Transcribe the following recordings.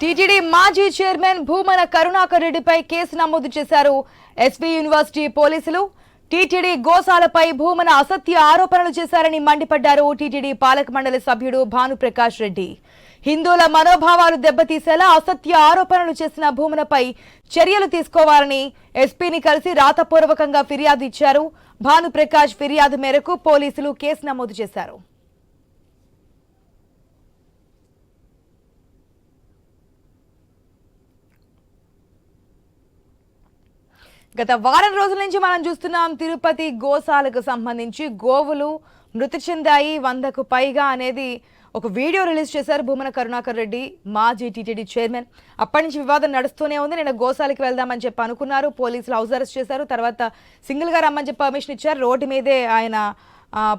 TTD మాజీ chairman Bhumana Karunakar రెడ్డిపై కేసు నమోదు చేశారు. ఎస్పీ యూనివర్సిటీ పోలీసులు టీటీడీ గోశాలపై భూమన అసత్య ఆరోపణలు చేశారని మండిపడ్డారు టీటీడీ పాలక మండలి సభ్యుడు భానుప్రకాష్ రెడ్డి. హిందువుల మనోభావాలు దెబ్బతీసేలా అసత్య ఆరోపణలు చేసిన భూమనపై చర్యలు తీసుకోవాలని ఎస్పీని కలిసి రాతపూర్వకంగా ఫిర్యాదు ఇచ్చారు. భానుప్రకాష్ ఫిర్యాదు మేరకు పోలీసులు కేసు నమోదు చేశారు. గత వారం రోజుల నుంచి మనం చూస్తున్నాం తిరుపతి గోశాలకు సంబంధించి గోవులు మృతి చెందాయి వందకు పైగా అనేది ఒక వీడియో రిలీజ్ చేశారు భూమన కరుణాకర్ రెడ్డి మాజీ టీటీడీ చైర్మన్. అప్పటి నుంచి వివాదం నడుస్తూనే ఉంది. నేను గోశాలకి వెళ్దామని చెప్పి అనుకున్నారు. పోలీసులు హౌస్ అరెస్ట్ చేశారు. తర్వాత సింగిల్గా రమ్మని చెప్పి పర్మిషన్ ఇచ్చారు. రోడ్డు మీదే ఆయన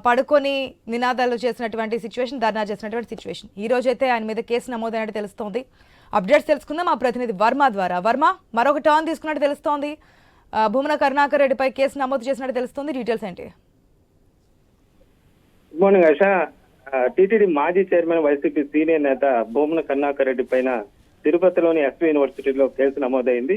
పడుకొని నినాదాలు చేసినటువంటి సిచ్యువేషన్ ధర్నా చేసినటువంటి సిచ్యువేషన్ ఈ రోజైతే ఆయన మీద కేసు నమోదైనట్టు తెలుస్తోంది. అప్డేట్స్ తెలుసుకుందాం. మా ప్రతినిధి వర్మ ద్వారా. వర్మ మరొక టర్న్ తీసుకున్నట్టు తెలుస్తోంది. భూమన కరుణాకర్ రెడ్డిపై కేసు నమోదు చేసినట్టు తెలుస్తుంది. డీటెయిల్స్ ఏంటి? గుడ్ మార్నింగ్ ఆశ టీటీడీ మాజీ చైర్మన్ వైసీపీ సీనియర్ నేత భూమన కరుణాకర్ రెడ్డి పైన తిరుపతిలోని ఎస్వి యూనివర్సిటీలో కేసు నమోదైంది.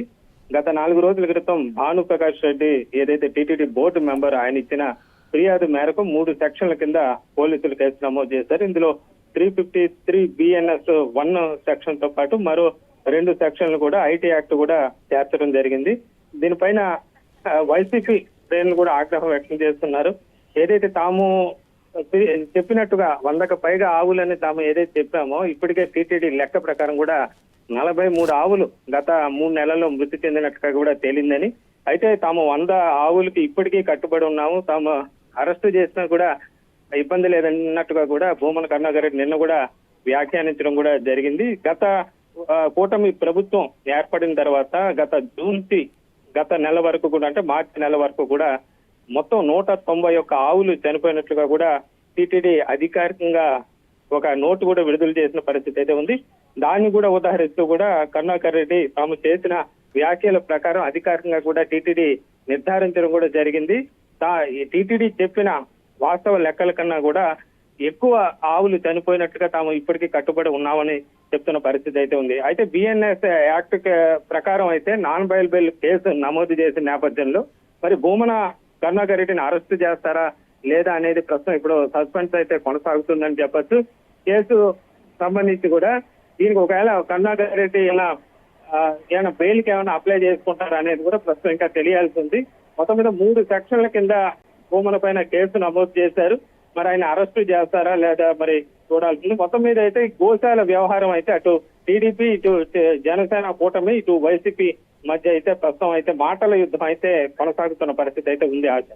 గత నాలుగు రోజుల క్రితం భాను ప్రకాష్ రెడ్డి ఏదైతే టీటీడీ బోర్డు మెంబర్ ఆయన ఇచ్చిన ఫిర్యాదు మేరకు మూడు సెక్షన్ల కింద పోలీసులు కేసు నమోదు చేశారు. ఇందులో three fifty three BNS one సెక్షన్తో పాటు మరో రెండు సెక్షన్లు కూడా ఐటీ యాక్ట్ కూడా చేర్చడం జరిగింది. దీనిపైన వైసీపీ శ్రేణులు కూడా ఆగ్రహం వ్యక్తం చేస్తున్నారు. ఏదైతే తాము చెప్పినట్టుగా వందకు పైగా ఆవులని తాము ఏదైతే చెప్పామో ఇప్పటికే టీటీడీ లెక్క ప్రకారం కూడా నలభై మూడు ఆవులు గత మూడు నెలల్లో మృతి చెందినట్టుగా కూడా తేలిందని. అయితే తాము వంద ఆవులకి ఇప్పటికీ కట్టుబడి ఉన్నాము. తాము అరెస్టు చేసినా కూడా ఇబ్బంది లేదన్నట్టుగా కూడా భూమన కరుణాకర్ నిన్న కూడా వ్యాఖ్యానించడం కూడా జరిగింది. గత కూటమి ప్రభుత్వం ఏర్పడిన తర్వాత గత జూన్ గత నెల వరకు కూడా అంటే మార్చి నెల వరకు కూడా మొత్తం నూట తొంభై ఒక్క ఆవులు చనిపోయినట్లుగా కూడా టీటీడీ అధికారికంగా ఒక నోటు కూడా విడుదల చేసిన పరిస్థితి అయితే ఉంది. దాన్ని కూడా ఉదాహరిస్తూ కూడా కరుణాకర్ రెడ్డి తాము చేసిన వ్యాఖ్యల ప్రకారం అధికారికంగా కూడా టీటీడీ నిర్ధారించడం కూడా జరిగింది. తా- టీటీడీ చెప్పిన వాస్తవ లెక్కల కన్నా కూడా ఎక్కువ ఆవులు చనిపోయినట్టుగా తాము ఇప్పటికీ కట్టుబడి ఉన్నామని చెప్తున్న పరిస్థితి అయితే ఉంది. అయితే బిఎన్ఎస్ యాక్ట్ ప్రకారం అయితే నాన్ బయల్ కేసు నమోదు చేసిన నేపథ్యంలో మరి భూమన కరుణాకర్ రెడ్డిని అరెస్ట్ చేస్తారా లేదా అనేది ప్రస్తుతం ఇప్పుడు సస్పెన్స్ అయితే కొనసాగుతుందని చెప్పొచ్చు. కేసు సంబంధించి కూడా దీనికి ఒకవేళ కరుణాకర్ రెడ్డి ఏమైనా ఏమైనా బెయిల్కి ఏమైనా అప్లై చేసుకుంటారా అనేది కూడా ప్రస్తుతం ఇంకా తెలియాల్సి ఉంది. మొత్తం మీద మూడు సెక్షన్ల కింద భూముల పైన కేసు నమోదు చేశారు. మరి ఆయన అరెస్టు చేస్తారా లేదా మరి చూడాల్సింది. మొత్తం మీద అయితే గోశాల వ్యవహారం అయితే అటు టీడీపీ ఇటు జనసేన కూటమి ఇటు వైసీపీ మధ్య అయితే ప్రస్తుతం అయితే మాటల యుద్ధం అయితే కొనసాగుతున్న పరిస్థితి అయితే ఉంది ఆశ.